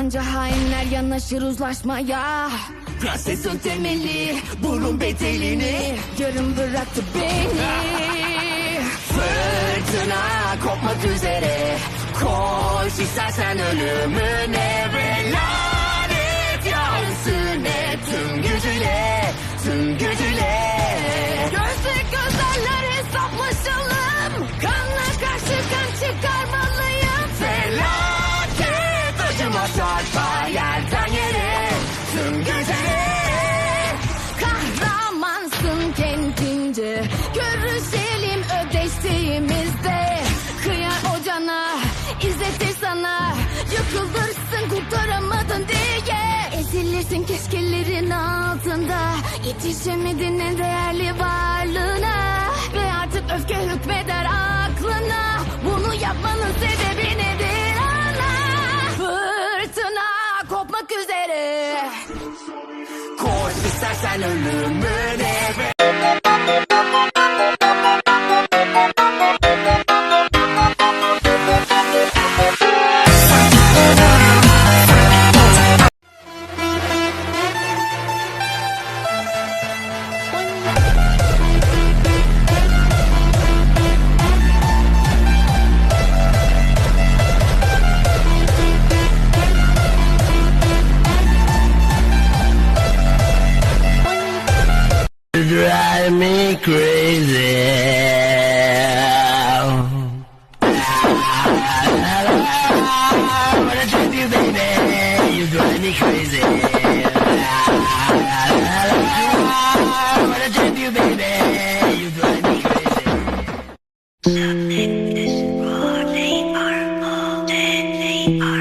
Anca hainler yanaşır uzlaşmaya. Prensesin temeli bunun bedelini Yarım bıraktı beni. Fırtına kopmak üzere. Koş istersen ölümüne. Ve lanet ya üstüne Tüm gücüyle, tüm gücüyle Kurtaramadın diye. Ezilirsin keşkelerin altında Yetişemedin en değerli varlığına. Ve artık öfke hükmeder aklına. Bunu yapmanın sebebi nedir ana? Fırtına kopmak üzere. Koş istersen ölümüne drive me crazy. crazy. I wanna you, baby. You drive me crazy. Something is. They are all dead. They are.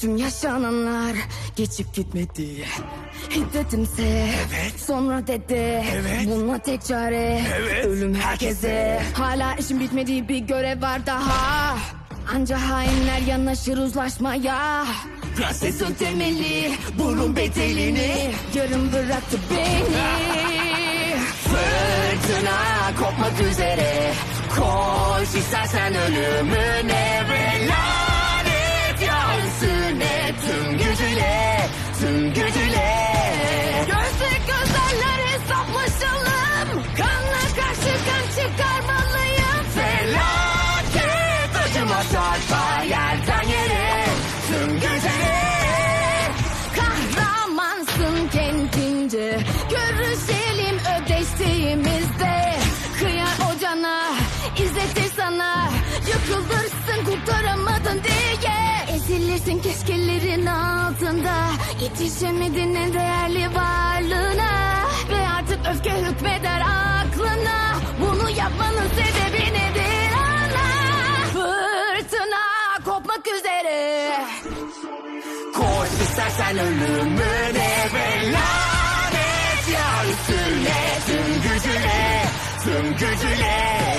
Tüm yaşananlar geçip gitmedi. Hiddettimse Evet. sonra dedi Evet. Buna tek çare. Evet. ölüm herkese. Hala işin bitmediği bir görev var daha. Anca hainler yanaşır uzlaşmaya. Prensesin temeli bunun bedelini Yarım bıraktı beni. Fırtına kopmak üzere. Koş istersen ölümüne ve Ezilirsin keşkelerin altında Yetişemedin en değerli varlığına Ve artık öfke hükmeder aklına. Bunu yapmanın sebebi nedir anla Fırtına kopmak üzere. Koş istersen ölümüne ve lanet ya. Üstüne tüm gücüyle, tüm gücüyle.